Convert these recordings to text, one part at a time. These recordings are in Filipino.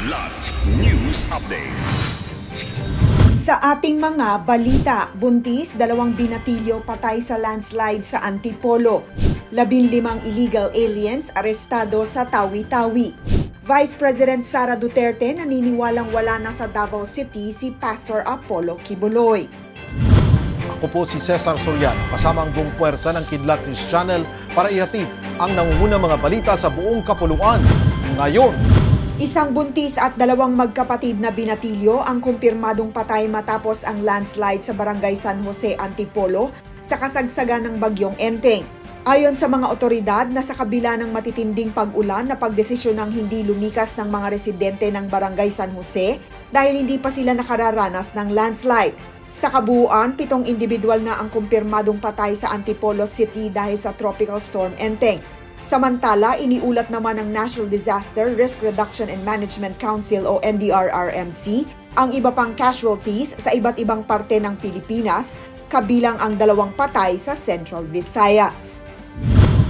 Kidlat News Updates. Sa ating mga balita, buntis, dalawang binatilyo patay sa landslide sa Antipolo. Labinlimang illegal aliens arestado sa Tawi-Tawi. Vice President Sara Duterte naniniwalang wala na sa Davao City si Pastor Apollo Kibuloy. Ako po si Cesar Soriano, kasama ang buong puwersa ng Kidlat News Channel para ihatid ang nangungunang mga balita sa buong kapuluan. Ngayon, Isang buntis at dalawang magkapatid na binatilyo ang kumpirmadong patay matapos ang landslide sa barangay San Jose, Antipolo sa kasagsagan ng bagyong Enteng. Ayon sa mga otoridad na sa kabila ng matitinding pag-ulan na pagdesisyon ng hindi lumikas ng mga residente ng barangay San Jose dahil hindi pa sila nakararanas ng landslide. Sa kabuuan, pitong individual na ang kumpirmadong patay sa Antipolo City dahil sa Tropical Storm Enteng. Samantala, iniulat naman ng National Disaster Risk Reduction and Management Council o NDRRMC ang iba pang casualties sa iba't ibang parte ng Pilipinas, kabilang ang dalawang patay sa Central Visayas.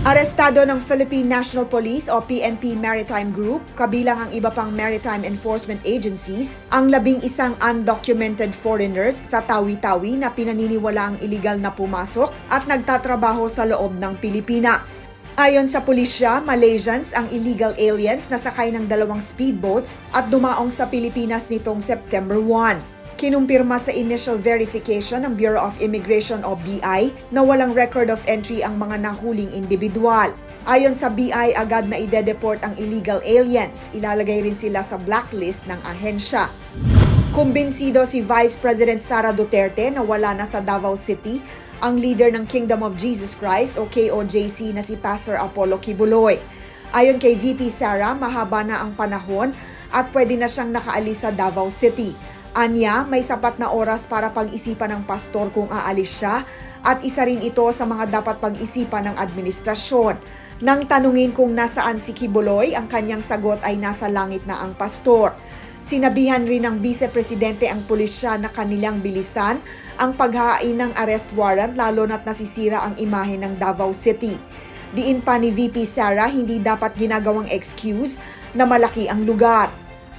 Arestado ng Philippine National Police o PNP Maritime Group, kabilang ang iba pang maritime enforcement agencies, ang labing isang undocumented foreigners sa Tawi-Tawi na pinaniniwala ang illegal na pumasok at nagtatrabaho sa loob ng Pilipinas. Ayon sa pulisya, Malaysians ang illegal aliens na sakay ng dalawang speedboats at dumaong sa Pilipinas nitong September 1. Kinumpirma sa initial verification ng Bureau of Immigration o BI na walang record of entry ang mga nahuling individual. Ayon sa BI, agad na ide-deport ang illegal aliens. Ilalagay rin sila sa blacklist ng ahensya. Kumbinsido si Vice President Sara Duterte na wala na sa Davao City ang leader ng Kingdom of Jesus Christ o KOJC na si Pastor Apollo Kibuloy. Ayon kay VP Sara, mahaba na ang panahon at pwede na siyang nakaalis sa Davao City. Anya, may sapat na oras para pag-isipan ng pastor kung aalis siya at isa rin ito sa mga dapat pag-isipan ng administrasyon. Nang tanungin kung nasaan si Kibuloy, ang kanyang sagot ay nasa langit na ang pastor. Sinabihan rin ng Vice Presidente ang pulisya na kanilang bilisan ang paghahain ng arrest warrant lalo na't nasisira ang imahe ng Davao City. Diin pa ni VP Sara hindi dapat ginagawang excuse na malaki ang lugar.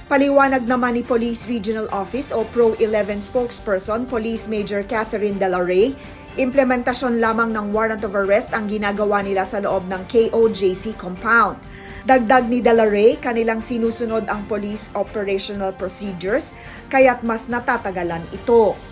Paliwanag naman ni Police Regional Office o Pro 11 spokesperson Police Major Catherine Delaray, implementasyon lamang ng warrant of arrest ang ginagawa nila sa loob ng KOJC compound. Dagdag ni Delaray, kanilang sinusunod ang police operational procedures, kaya't mas natatagalan ito.